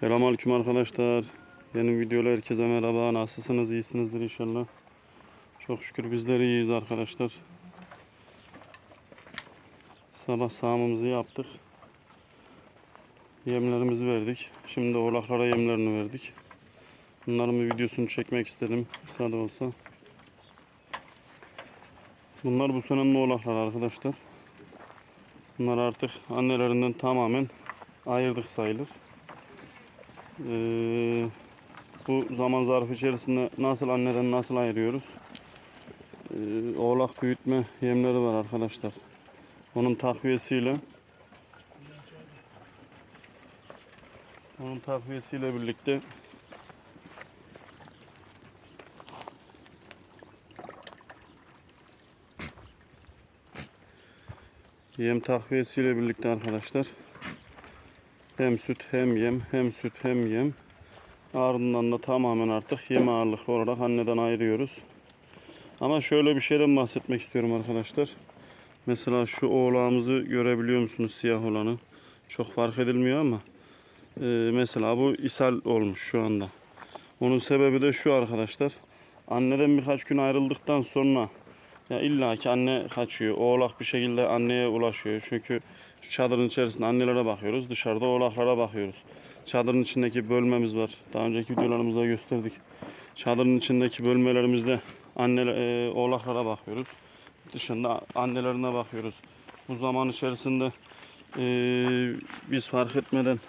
Selamünaleyküm arkadaşlar. Yeni videoda herkese merhaba. Nasılsınız? İyisinizdir inşallah. Çok şükür bizler iyiyiz arkadaşlar. Sabah sağımımızı yaptık. Yemlerimizi verdik. Şimdi oğlaklara yemlerini verdik. Bunların bir videosunu çekmek istedim. Kısa olsa. Bunlar bu senenin oğlaklar arkadaşlar. Bunlar artık annelerinden tamamen ayırdık sayılır. Ee, bu zaman zarfı içerisinde nasıl anneden nasıl ayırıyoruz? Ee, oğlak büyütme yemleri var arkadaşlar. Onun takviyesiyle onun takviyesiyle birlikte yem takviyesiyle birlikte arkadaşlar hem süt hem yem hem süt hem yem ardından da tamamen artık yem ağırlıklı olarak anneden ayırıyoruz. Ama şöyle bir şeyden bahsetmek istiyorum arkadaşlar. Mesela şu oğlağımızı görebiliyor musunuz siyah olanı? Çok fark edilmiyor ama e, mesela bu ishal olmuş şu anda. Onun sebebi de şu arkadaşlar. Anneden birkaç gün ayrıldıktan sonra ya illa ki anne kaçıyor. Oğlak bir şekilde anneye ulaşıyor. Çünkü çadırın içerisinde annelere bakıyoruz. Dışarıda oğlaklara bakıyoruz. Çadırın içindeki bölmemiz var. Daha önceki videolarımızda gösterdik. Çadırın içindeki bölmelerimizde anne e, oğlaklara bakıyoruz. Dışında annelerine bakıyoruz. Bu zaman içerisinde e, biz fark etmeden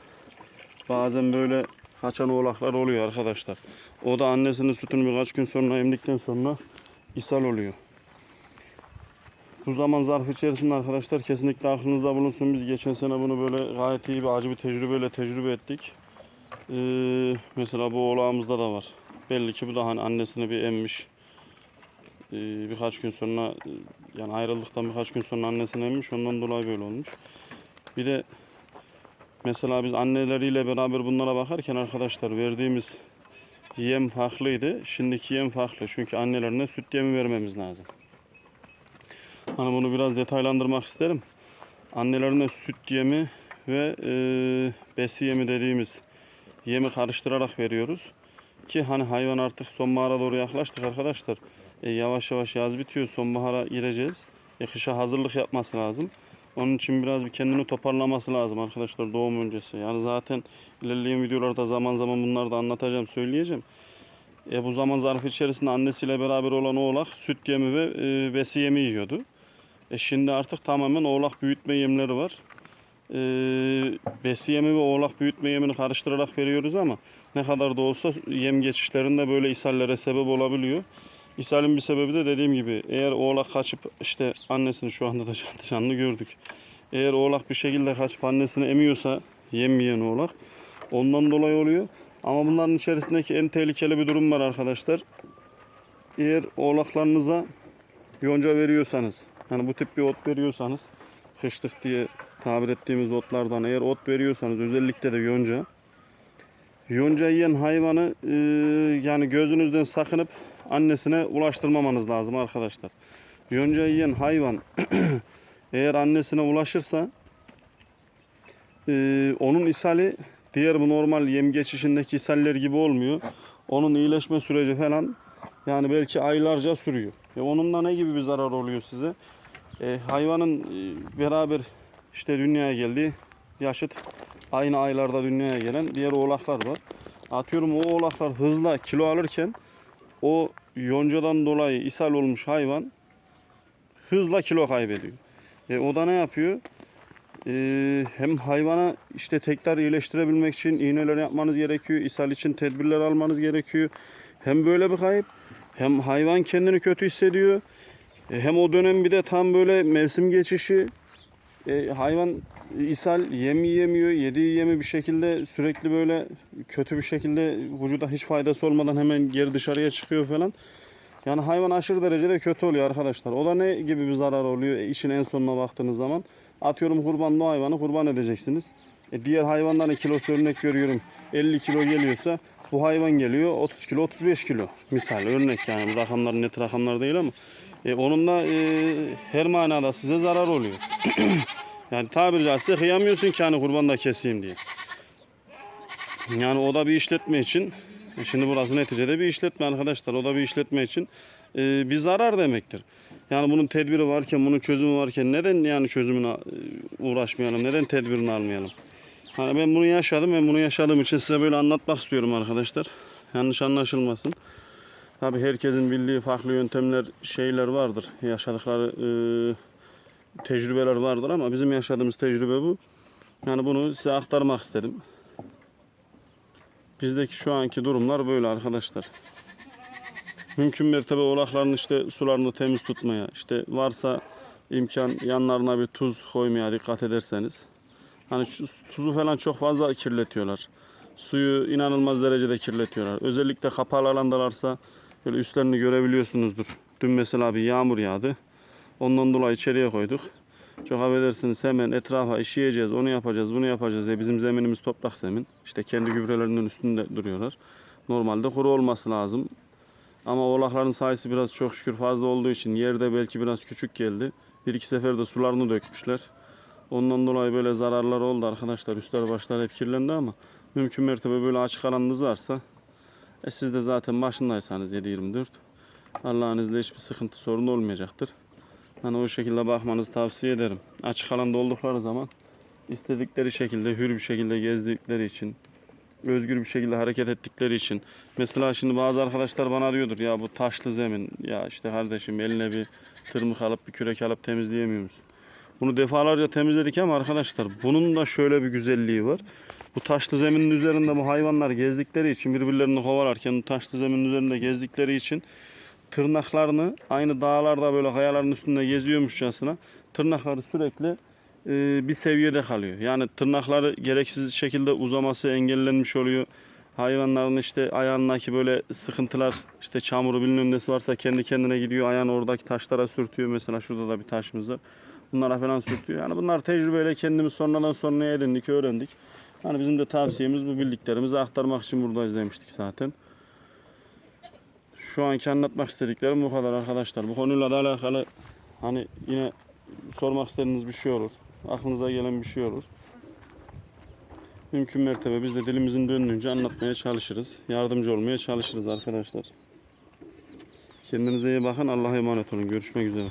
bazen böyle kaçan oğlaklar oluyor arkadaşlar. O da annesinin sütünü birkaç gün sonra emdikten sonra ishal oluyor. Bu zaman zarfı içerisinde arkadaşlar kesinlikle aklınızda bulunsun. Biz geçen sene bunu böyle gayet iyi bir acı bir tecrübeyle tecrübe ettik. Ee, mesela bu oğlağımızda da var. Belli ki bu da hani annesini bir emmiş. Ee, birkaç gün sonra yani ayrıldıktan birkaç gün sonra annesini emmiş. Ondan dolayı böyle olmuş. Bir de mesela biz anneleriyle beraber bunlara bakarken arkadaşlar verdiğimiz yem farklıydı. Şimdiki yem farklı. Çünkü annelerine süt yemi vermemiz lazım. Hani bunu biraz detaylandırmak isterim. Annelerine süt yemi ve e, besi yemi dediğimiz yemi karıştırarak veriyoruz. Ki hani hayvan artık sonbahara doğru yaklaştık arkadaşlar. E, yavaş yavaş yaz bitiyor. Sonbahara gireceğiz. E, kışa hazırlık yapması lazım. Onun için biraz bir kendini toparlaması lazım arkadaşlar doğum öncesi. Yani zaten ilerleyen videolarda zaman zaman bunları da anlatacağım, söyleyeceğim. E, bu zaman zarfı içerisinde annesiyle beraber olan oğlak süt yemi ve e, besi yemi yiyordu. E şimdi artık tamamen oğlak büyütme yemleri var. E, besi yemi ve oğlak büyütme yemini karıştırarak veriyoruz ama ne kadar da olsa yem geçişlerinde böyle ishallere sebep olabiliyor. İshalin bir sebebi de dediğim gibi eğer oğlak kaçıp işte annesini şu anda da canlı gördük. Eğer oğlak bir şekilde kaçıp annesini emiyorsa yem yiyen oğlak ondan dolayı oluyor. Ama bunların içerisindeki en tehlikeli bir durum var arkadaşlar. Eğer oğlaklarınıza yonca veriyorsanız, hani bu tip bir ot veriyorsanız, kışlık diye tabir ettiğimiz otlardan eğer ot veriyorsanız özellikle de yonca, yonca yiyen hayvanı e, yani gözünüzden sakınıp annesine ulaştırmamanız lazım arkadaşlar. Yonca yiyen hayvan eğer annesine ulaşırsa e, onun ishali diğer bu normal yem geçişindeki ishaller gibi olmuyor. Onun iyileşme süreci falan yani belki aylarca sürüyor. E onun da ne gibi bir zarar oluyor size? E, hayvanın e, beraber işte dünyaya geldiği yaşıt aynı aylarda dünyaya gelen diğer oğlaklar var. Atıyorum o oğlaklar hızla kilo alırken o yoncadan dolayı ishal olmuş hayvan hızla kilo kaybediyor. E, o da ne yapıyor? E, hem hayvana işte tekrar iyileştirebilmek için iğneler yapmanız gerekiyor. ishal için tedbirler almanız gerekiyor. Hem böyle bir kayıp hem hayvan kendini kötü hissediyor. E, hem o dönem bir de tam böyle mevsim geçişi. E, hayvan ishal yem yiyemiyor. Yediği yemi bir şekilde sürekli böyle kötü bir şekilde vücuda hiç faydası olmadan hemen geri dışarıya çıkıyor falan. Yani hayvan aşırı derecede kötü oluyor arkadaşlar. O da ne gibi bir zarar oluyor e, işin en sonuna baktığınız zaman? Atıyorum kurban o hayvanı kurban edeceksiniz. E, diğer hayvanların kilosu örnek görüyorum 50 kilo geliyorsa bu hayvan geliyor 30 kilo 35 kilo. Misal örnek yani bu rakamlar net rakamlar değil ama. E, onun da e, her manada size zarar oluyor. yani tabiri caizse kıyamıyorsun ki hani kurban da keseyim diye. Yani o da bir işletme için. e Şimdi burası neticede bir işletme arkadaşlar. O da bir işletme için e, bir zarar demektir. Yani bunun tedbiri varken, bunun çözümü varken neden yani çözümüne e, uğraşmayalım? Neden tedbirini almayalım? Hani ben bunu yaşadım. Ben bunu yaşadığım için size böyle anlatmak istiyorum arkadaşlar. Yanlış anlaşılmasın. Tabii herkesin bildiği farklı yöntemler, şeyler vardır. Yaşadıkları e, tecrübeler vardır ama bizim yaşadığımız tecrübe bu. Yani bunu size aktarmak istedim. Bizdeki şu anki durumlar böyle arkadaşlar. Mümkün mertebe oğlakların işte sularını temiz tutmaya, işte varsa imkan yanlarına bir tuz koymaya dikkat ederseniz. Hani tuzu falan çok fazla kirletiyorlar. Suyu inanılmaz derecede kirletiyorlar. Özellikle kapalı alandalarsa böyle üstlerini görebiliyorsunuzdur. Dün mesela bir yağmur yağdı. Ondan dolayı içeriye koyduk. Çok affedersiniz hemen etrafa işeyeceğiz, onu yapacağız, bunu yapacağız diye bizim zeminimiz toprak zemin. İşte kendi gübrelerinin üstünde duruyorlar. Normalde kuru olması lazım. Ama oğlakların sayısı biraz çok şükür fazla olduğu için yerde belki biraz küçük geldi. Bir iki sefer de sularını dökmüşler. Ondan dolayı böyle zararlar oldu arkadaşlar. Üstler başlar hep kirlendi ama mümkün mertebe böyle açık alanınız varsa e siz de zaten başındaysanız 7-24 Allah'ın izniyle hiçbir sıkıntı sorun olmayacaktır. Hani o şekilde bakmanızı tavsiye ederim. Açık alanda oldukları zaman istedikleri şekilde hür bir şekilde gezdikleri için özgür bir şekilde hareket ettikleri için. Mesela şimdi bazı arkadaşlar bana diyordur ya bu taşlı zemin ya işte kardeşim eline bir tırmık alıp bir kürek alıp temizleyemiyor musun? Bunu defalarca temizledik ama arkadaşlar bunun da şöyle bir güzelliği var. Bu taşlı zeminin üzerinde bu hayvanlar gezdikleri için birbirlerini kovalarken bu taşlı zeminin üzerinde gezdikleri için tırnaklarını aynı dağlarda böyle kayaların üstünde geziyormuşçasına tırnakları sürekli e, bir seviyede kalıyor. Yani tırnakları gereksiz şekilde uzaması engellenmiş oluyor. Hayvanların işte ayağındaki böyle sıkıntılar işte çamuru bilmem nesi varsa kendi kendine gidiyor. Ayağını oradaki taşlara sürtüyor. Mesela şurada da bir taşımız var. Bunlara falan sürtüyor. Yani bunlar tecrübeyle kendimiz sonradan sonraya edindik, öğrendik. Hani bizim de tavsiyemiz bu bildiklerimizi aktarmak için buradayız demiştik zaten. Şu anki anlatmak istediklerim bu kadar arkadaşlar. Bu konuyla da alakalı hani yine sormak istediğiniz bir şey olur. Aklınıza gelen bir şey olur. Mümkün mertebe biz de dilimizin döndüğünce anlatmaya çalışırız. Yardımcı olmaya çalışırız arkadaşlar. Kendinize iyi bakın. Allah'a emanet olun. Görüşmek üzere.